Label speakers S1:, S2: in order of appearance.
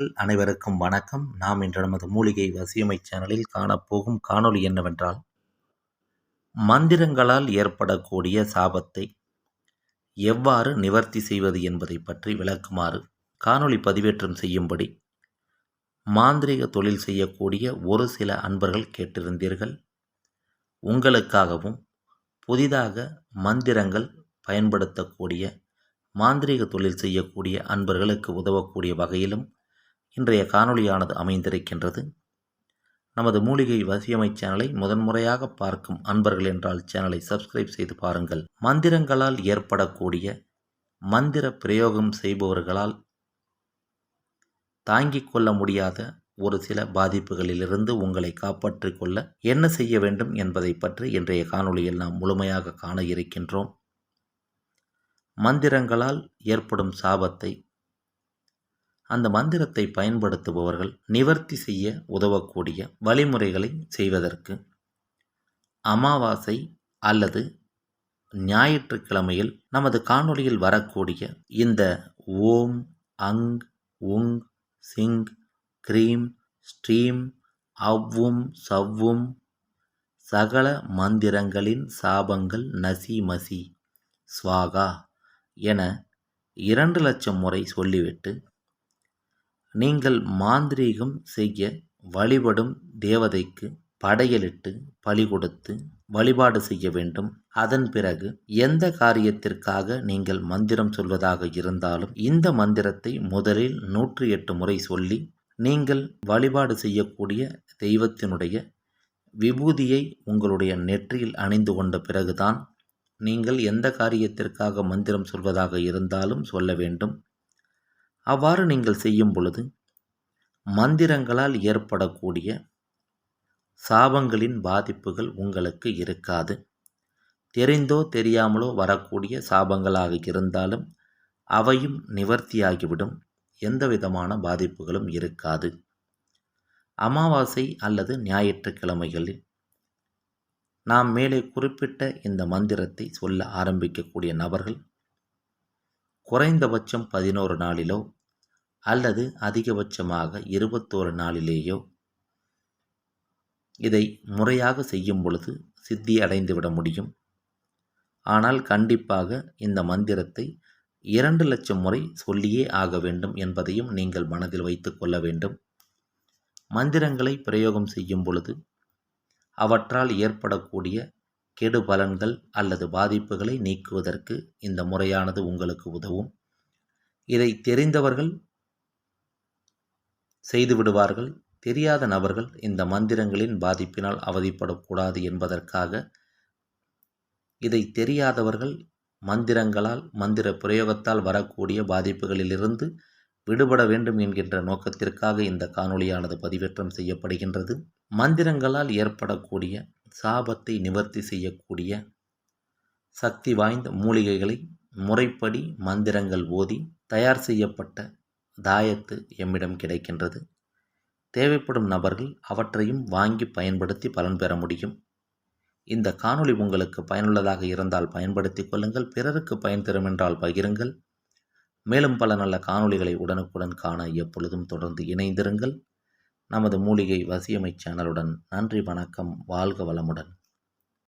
S1: அனைவருக்கும் வணக்கம். நாம் இன்று நமது மூலிகை வசியமை சேனலில் காணப்போகும் காணொளி என்னவென்றால் மந்திரங்களால் ஏற்படக்கூடிய சாபத்தை எவ்வாறு நிவர்த்தி செய்வது என்பதை பற்றி விளக்குமாறு காணொளி பதிவேற்றம் செய்யும்படி மாந்திரிக தொழில் செய்யக்கூடிய ஒரு சில அன்பர்கள் கேட்டிருந்தீர்கள். உங்களுக்காகவும் புதிதாக மந்திரங்கள் பயன்படுத்தக்கூடிய மாந்திரீக தொழில் செய்யக்கூடிய அன்பர்களுக்கு உதவக்கூடிய வகையிலும் இன்றைய காணொளியானது அமைந்திருக்கின்றது. நமது மூலிகை வசியமை சேனலை முதன்முறையாக பார்க்கும் அன்பர்கள் என்றால் சேனலை சப்ஸ்கிரைப் செய்து பாருங்கள். மந்திரங்களால் ஏற்படக்கூடிய மந்திர பிரயோகம் செய்பவர்களால் தாங்கிக் கொள்ள முடியாத ஒரு சில பாதிப்புகளிலிருந்து உங்களை காப்பாற்றிக் கொள்ள என்ன செய்ய வேண்டும் என்பதை பற்றி இன்றைய காணொளியில் நாம் முழுமையாக காண இருக்கின்றோம். மந்திரங்களால் ஏற்படும் சாபத்தை அந்த மந்திரத்தை பயன்படுத்துபவர்கள் நிவர்த்தி செய்ய உதவக்கூடிய வழிமுறைகளை செய்வதற்கு அமாவாசை அல்லது ஞாயிற்றுக்கிழமையில் நமது காணொளியில் வரக்கூடிய இந்த ஓம் அங் உங் சிங் க்ரீம் ஸ்ரீம் அவ்வும் சவ்வும் சகல மந்திரங்களின் சாபங்கள் நசி மசி ஸ்வாகா என இரண்டு லட்சம் முறை சொல்லிவிட்டு நீங்கள் மாந்திரீகம் செய்ய வழிபடும் தேவதைக்கு படையலிட்டு பலி கொடுத்து வழிபாடு செய்ய வேண்டும். அதன் பிறகு எந்த காரியத்திற்காக நீங்கள் மந்திரம் சொல்வதாக இருந்தாலும் இந்த மந்திரத்தை முதலில் நூற்றி எட்டு முறை சொல்லி நீங்கள் வழிபாடு செய்யக்கூடிய தெய்வத்தினுடைய விபூதியை உங்களுடைய நெற்றியில் அணிந்து கொண்ட பிறகுதான் நீங்கள் எந்த காரியத்திற்காக மந்திரம் சொல்வதாக இருந்தாலும் சொல்ல வேண்டும். அவ்வாறு நீங்கள் செய்யும் பொழுது மந்திரங்களால் ஏற்படக்கூடிய சாபங்களின் பாதிப்புகள் உங்களுக்கு இருக்காது. தெரிந்தோ தெரியாமலோ வரக்கூடிய சாபங்களாக இருந்தாலும் அவையும் நிவர்த்தியாகிவிடும். எந்த விதமான பாதிப்புகளும் இருக்காது. அமாவாசை அல்லது ஞாயிற்றுக்கிழமைகளில் நாம் மேலே குறிப்பிட்ட இந்த மந்திரத்தை சொல்ல ஆரம்பிக்கக்கூடிய நபர்கள் குறைந்தபட்சம் பதினோரு நாளிலோ அல்லது அதிகபட்சமாக இருபத்தோரு நாளிலேயோ இதை முறையாக செய்யும் பொழுது சித்தி அடைந்துவிட முடியும். ஆனால் கண்டிப்பாக இந்த மந்திரத்தை இரண்டு லட்சம் முறை சொல்லியே ஆக வேண்டும் என்பதையும் நீங்கள் மனதில் வைத்து கொள்ள வேண்டும். மந்திரங்களை பிரயோகம் செய்யும் பொழுது அவற்றால் ஏற்படக்கூடிய கெடு பலன்கள் அல்லது பாதிப்புகளை நீக்குவதற்கு இந்த முறையானது உங்களுக்கு உதவும். இதை தெரிந்தவர்கள் செய்து விடுவார்கள். தெரியாத நபர்கள் இந்த மந்திரங்களின் பாதிப்பினால் அவதிப்படக்கூடாது என்பதற்காக இதை தெரியாதவர்கள் மந்திரங்களால் மந்திர பிரயோகத்தால் வரக்கூடிய பாதிப்புகளிலிருந்து விடுபட வேண்டும் என்கின்ற நோக்கத்திற்காக இந்த காணொளியானது பதிவேற்றம் செய்யப்படுகின்றது. மந்திரங்களால் ஏற்படக்கூடிய சாபத்தை நிவர்த்தி செய்யக்கூடிய சக்தி வாய்ந்த மூலிகைகளை முறைப்படி மந்திரங்கள் ஓதி தயார் செய்யப்பட்ட தாயத்து எம்மிடம் கிடைக்கின்றது. தேவைப்படும் நபர்கள் அவற்றையும் வாங்கி பயன்படுத்தி பலன் பெற முடியும். இந்த காணொளி உங்களுக்கு பயனுள்ளதாக இருந்தால் பயன்படுத்தி கொள்ளுங்கள். பிறருக்கு பயன் தரும் என்றால் பகிருங்கள். மேலும் பல நல்ல காணொளிகளை உடனுக்குடன் காண எப்பொழுதும் தொடர்ந்து இணைந்திருங்கள். நமது மூலிகை வசியமை சேனலுடன் நன்றி வணக்கம் வாழ்க வளமுடன்.